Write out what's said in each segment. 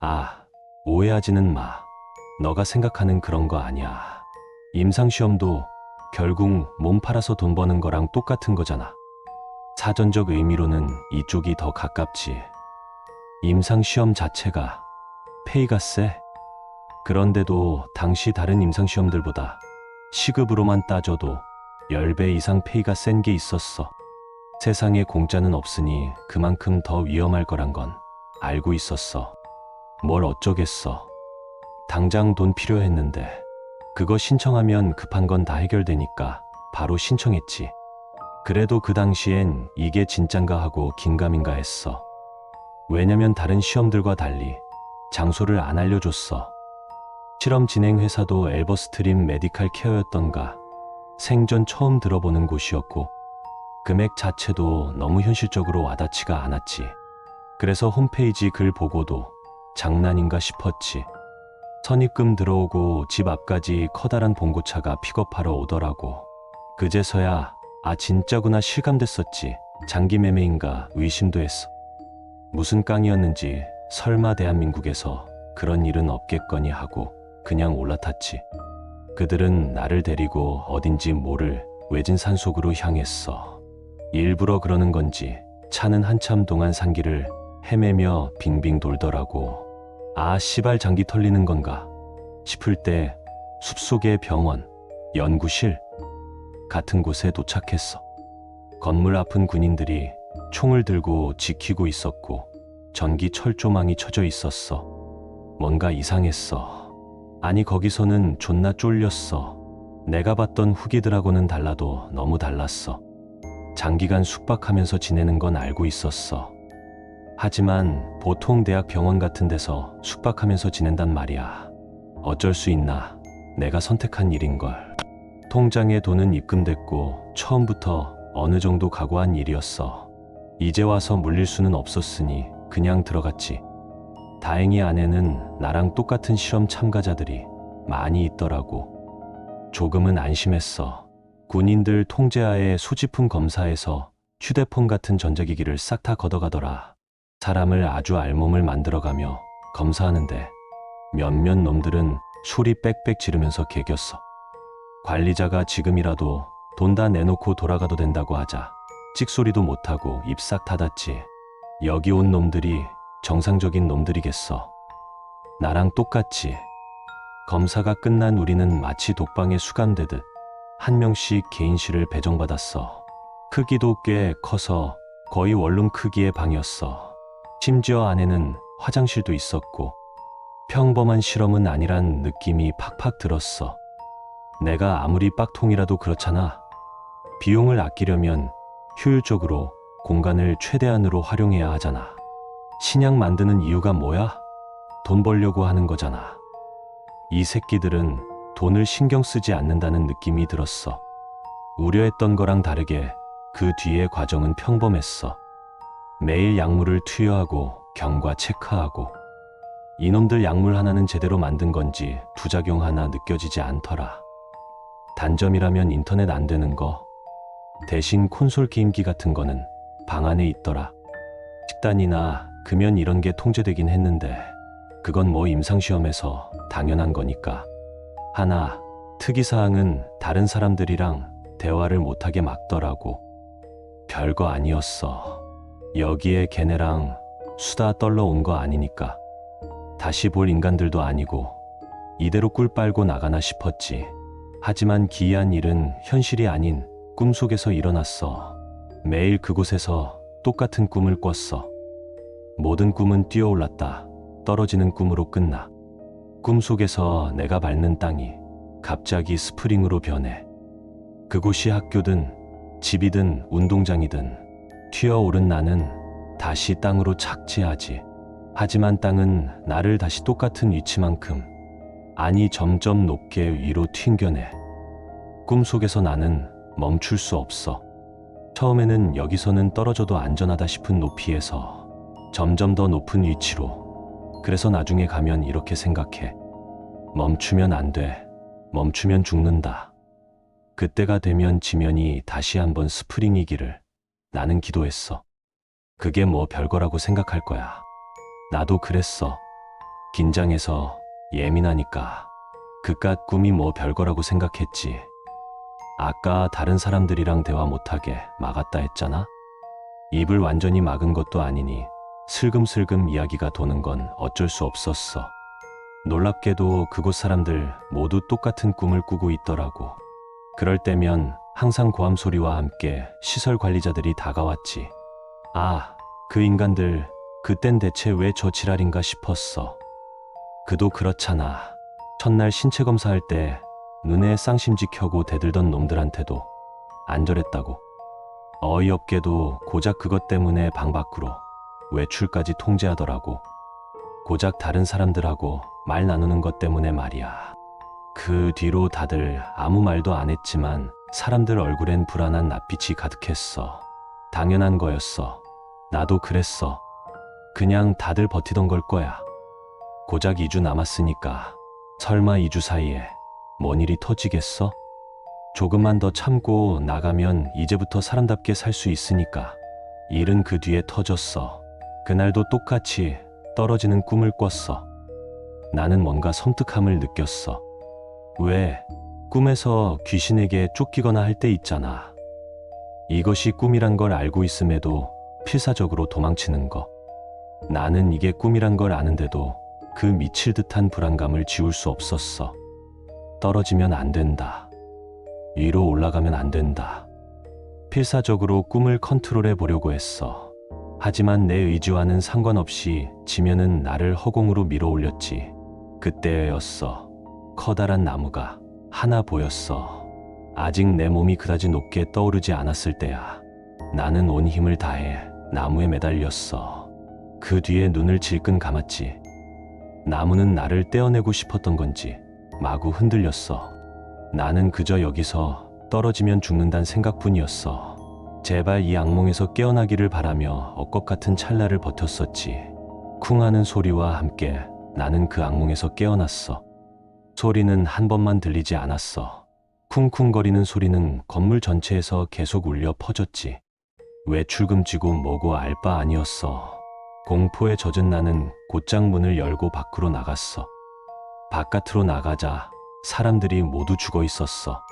아, 오해하지는 마. 너가 생각하는 그런 거 아니야. 임상시험도 결국 몸 팔아서 돈 버는 거랑 똑같은 거잖아. 사전적 의미로는 이쪽이 더 가깝지. 임상시험 자체가 페이가 세. 그런데도 당시 다른 임상시험들보다 시급으로만 따져도 10배 이상 페이가 센 게 있었어. 세상에 공짜는 없으니 그만큼 더 위험할 거란 건 알고 있었어. 뭘 어쩌겠어. 당장 돈 필요했는데 그거 신청하면 급한 건 다 해결되니까 바로 신청했지. 그래도 그 당시엔 이게 진짠가 하고 긴가민가 했어. 왜냐면 다른 시험들과 달리 장소를 안 알려줬어. 실험 진행 회사도 엘버스트림 메디칼 케어였던가 생전 처음 들어보는 곳이었고 금액 자체도 너무 현실적으로 와닿지가 않았지. 그래서 홈페이지 글 보고도 장난인가 싶었지. 선입금 들어오고 집 앞까지 커다란 봉고차가 픽업하러 오더라고. 그제서야 아 진짜구나 실감됐었지. 장기 매매인가 의심도 했어. 무슨 깡이었는지 설마 대한민국에서 그런 일은 없겠거니 하고 그냥 올라탔지. 그들은 나를 데리고 어딘지 모를 외진 산속으로 향했어. 일부러 그러는 건지 차는 한참 동안 산길을 헤매며 빙빙 돌더라고. 아, 씨발 장기 털리는 건가 싶을 때 숲속의 병원, 연구실 같은 곳에 도착했어. 건물 앞은 군인들이 총을 들고 지키고 있었고 전기 철조망이 쳐져 있었어. 뭔가 이상했어. 아니 거기서는 존나 쫄렸어. 내가 봤던 후기들하고는 달라도 너무 달랐어. 장기간 숙박하면서 지내는 건 알고 있었어. 하지만 보통 대학 병원 같은 데서 숙박하면서 지낸단 말이야. 어쩔 수 있나. 내가 선택한 일인걸. 통장에 돈은 입금됐고 처음부터 어느 정도 각오한 일이었어. 이제 와서 물릴 수는 없었으니 그냥 들어갔지. 다행히 안에는 나랑 똑같은 실험 참가자들이 많이 있더라고. 조금은 안심했어. 군인들 통제하에 소지품 검사에서 휴대폰 같은 전자기기를 싹 다 걷어가더라. 사람을 아주 알몸을 만들어가며 검사하는데 몇몇 놈들은 소리 빽빽 지르면서 개겼어. 관리자가 지금이라도 돈 다 내놓고 돌아가도 된다고 하자 찍소리도 못하고 입싹 닫았지. 여기 온 놈들이 정상적인 놈들이겠어. 나랑 똑같지. 검사가 끝난 우리는 마치 독방에 수감되듯 한 명씩 개인실을 배정받았어. 크기도 꽤 커서 거의 원룸 크기의 방이었어. 심지어 안에는 화장실도 있었고 평범한 실험은 아니란 느낌이 팍팍 들었어. 내가 아무리 빡통이라도 그렇잖아. 비용을 아끼려면 효율적으로 공간을 최대한으로 활용해야 하잖아. 신약 만드는 이유가 뭐야? 돈 벌려고 하는 거잖아. 이 새끼들은 돈을 신경 쓰지 않는다는 느낌이 들었어. 우려했던 거랑 다르게 그 뒤의 과정은 평범했어. 매일 약물을 투여하고 경과 체크하고 이놈들 약물 하나는 제대로 만든 건지 부작용 하나 느껴지지 않더라. 단점이라면 인터넷 안 되는 거. 대신 콘솔 게임기 같은 거는 방 안에 있더라. 식단이나 금연 이런 게 통제되긴 했는데 그건 뭐 임상시험에서 당연한 거니까. 하나, 특이사항은 다른 사람들이랑 대화를 못하게 막더라고. 별거 아니었어. 여기에 걔네랑 수다 떨러 온 거 아니니까. 다시 볼 인간들도 아니고 이대로 꿀 빨고 나가나 싶었지. 하지만 기이한 일은 현실이 아닌 꿈속에서 일어났어. 매일 그곳에서 똑같은 꿈을 꿨어. 모든 꿈은 뛰어올랐다. 떨어지는 꿈으로 끝나. 꿈속에서 내가 밟는 땅이 갑자기 스프링으로 변해. 그곳이 학교든 집이든 운동장이든 튀어오른 나는 다시 땅으로 착지하지. 하지만 땅은 나를 다시 똑같은 위치만큼 아니 점점 높게 위로 튕겨내. 꿈속에서 나는 멈출 수 없어. 처음에는 여기서는 떨어져도 안전하다 싶은 높이에서 점점 더 높은 위치로. 그래서 나중에 가면 이렇게 생각해. 멈추면 안 돼. 멈추면 죽는다. 그때가 되면 지면이 다시 한번 스프링이기를 나는 기도했어. 그게 뭐 별거라고 생각할 거야. 나도 그랬어. 긴장해서 예민하니까 그깟 꿈이 뭐 별거라고 생각했지. 아까 다른 사람들이랑 대화 못하게 막았다 했잖아? 입을 완전히 막은 것도 아니니 슬금슬금 이야기가 도는 건 어쩔 수 없었어. 놀랍게도 그곳 사람들 모두 똑같은 꿈을 꾸고 있더라고. 그럴 때면 항상 고함 소리와 함께 시설 관리자들이 다가왔지. 아, 그 인간들, 그땐 대체 왜 저 지랄인가 싶었어. 그도 그렇잖아. 첫날 신체 검사할 때 눈에 쌍심지 켜고 대들던 놈들한테도 안절했다고. 어이없게도 고작 그것 때문에 방 밖으로 외출까지 통제하더라고. 고작 다른 사람들하고 말 나누는 것 때문에 말이야. 그 뒤로 다들 아무 말도 안 했지만 사람들 얼굴엔 불안한 낯빛이 가득했어. 당연한 거였어. 나도 그랬어. 그냥 다들 버티던 걸 거야. 고작 2주 남았으니까 설마 2주 사이에 뭔 일이 터지겠어? 조금만 더 참고 나가면 이제부터 사람답게 살 수 있으니까. 일은 그 뒤에 터졌어. 그날도 똑같이 떨어지는 꿈을 꿨어. 나는 뭔가 섬뜩함을 느꼈어. 왜? 꿈에서 귀신에게 쫓기거나 할 때 있잖아. 이것이 꿈이란 걸 알고 있음에도 필사적으로 도망치는 거. 나는 이게 꿈이란 걸 아는데도 그 미칠 듯한 불안감을 지울 수 없었어. 떨어지면 안 된다. 위로 올라가면 안 된다. 필사적으로 꿈을 컨트롤해 보려고 했어. 하지만 내 의지와는 상관없이 지면은 나를 허공으로 밀어 올렸지. 그때였어. 커다란 나무가 하나 보였어. 아직 내 몸이 그다지 높게 떠오르지 않았을 때야. 나는 온 힘을 다해 나무에 매달렸어. 그 뒤에 눈을 질끈 감았지. 나무는 나를 떼어내고 싶었던 건지 마구 흔들렸어. 나는 그저 여기서 떨어지면 죽는단 생각뿐이었어. 제발 이 악몽에서 깨어나기를 바라며 억것 같은 찰나를 버텼었지. 쿵 하는 소리와 함께 나는 그 악몽에서 깨어났어. 소리는 한 번만 들리지 않았어. 쿵쿵거리는 소리는 건물 전체에서 계속 울려 퍼졌지. 왜 출금지고 뭐고 알 바 아니었어. 공포에 젖은 나는 곧장 문을 열고 밖으로 나갔어. 바깥으로 나가자 사람들이 모두 죽어 있었어.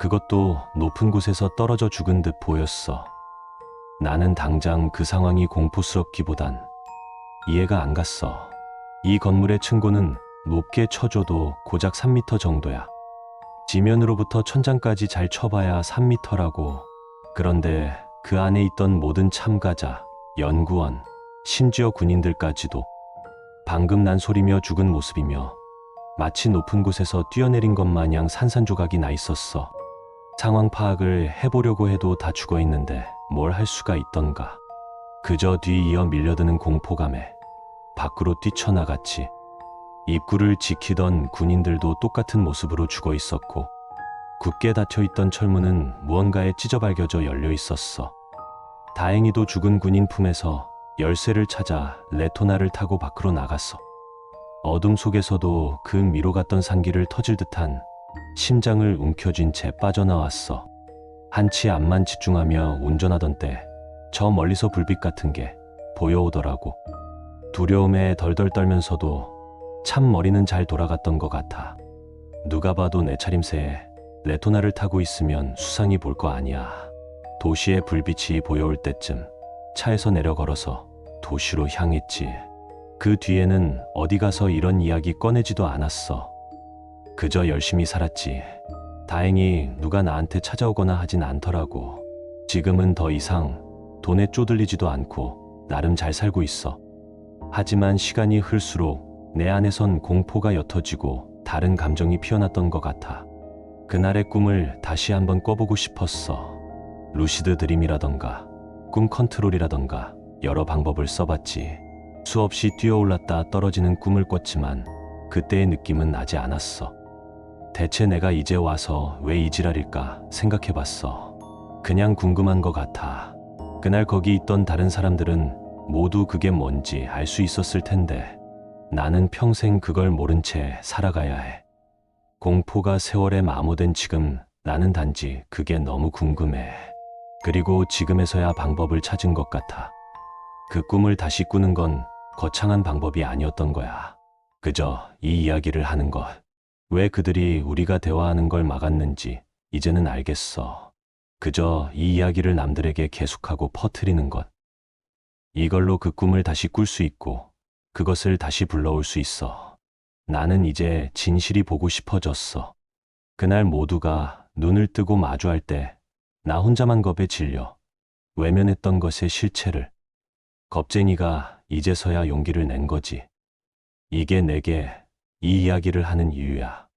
그것도 높은 곳에서 떨어져 죽은 듯 보였어. 나는 당장 그 상황이 공포스럽기보단 이해가 안 갔어. 이 건물의 층고는 높게 쳐줘도 고작 3미터 정도야. 지면으로부터 천장까지 잘 쳐봐야 3미터라고. 그런데 그 안에 있던 모든 참가자, 연구원, 심지어 군인들까지도 방금 난 소리며 죽은 모습이며 마치 높은 곳에서 뛰어내린 것 마냥 산산조각이 나 있었어. 상황 파악을 해보려고 해도 다 죽어 있는데 뭘 할 수가 있던가. 그저 뒤이어 밀려드는 공포감에 밖으로 뛰쳐나갔지. 입구를 지키던 군인들도 똑같은 모습으로 죽어 있었고, 굳게 닫혀 있던 철문은 무언가에 찢어발겨져 열려 있었어. 다행히도 죽은 군인 품에서 열쇠를 찾아 레토나를 타고 밖으로 나갔어. 어둠 속에서도 그 미로 갔던 산기를 터질 듯한 심장을 움켜쥔 채 빠져나왔어. 한치 앞만 집중하며 운전하던 때 저 멀리서 불빛 같은 게 보여오더라고. 두려움에 덜덜 떨면서도 참 머리는 잘 돌아갔던 것 같아. 누가 봐도 내 차림새에 레토나를 타고 있으면 수상히 볼 거 아니야. 도시의 불빛이 보여올 때쯤 차에서 내려 걸어서 도시로 향했지. 그 뒤에는 어디 가서 이런 이야기 꺼내지도 않았어. 그저 열심히 살았지. 다행히 누가 나한테 찾아오거나 하진 않더라고. 지금은 더 이상 돈에 쪼들리지도 않고 나름 잘 살고 있어. 하지만 시간이 흘수록 내 안에선 공포가 옅어지고 다른 감정이 피어났던 것 같아. 그날의 꿈을 다시 한번 꿔보고 싶었어. 루시드 드림이라던가 꿈 컨트롤이라던가 여러 방법을 써봤지. 수없이 뛰어올랐다 떨어지는 꿈을 꿨지만 그때의 느낌은 나지 않았어. 대체 내가 이제 와서 왜 이 지랄일까 생각해봤어. 그냥 궁금한 것 같아. 그날 거기 있던 다른 사람들은 모두 그게 뭔지 알 수 있었을 텐데 나는 평생 그걸 모른 채 살아가야 해. 공포가 세월에 마모된 지금 나는 단지 그게 너무 궁금해. 그리고 지금에서야 방법을 찾은 것 같아. 그 꿈을 다시 꾸는 건 거창한 방법이 아니었던 거야. 그저 이 이야기를 하는 것. 왜 그들이 우리가 대화하는 걸 막았는지 이제는 알겠어. 그저 이 이야기를 남들에게 계속하고 퍼뜨리는 것. 이걸로 그 꿈을 다시 꿀 수 있고 그것을 다시 불러올 수 있어. 나는 이제 진실이 보고 싶어졌어. 그날 모두가 눈을 뜨고 마주할 때 나 혼자만 겁에 질려 외면했던 것의 실체를 겁쟁이가 이제서야 용기를 낸 거지. 이게 내게 이 이야기를 하는 이유야.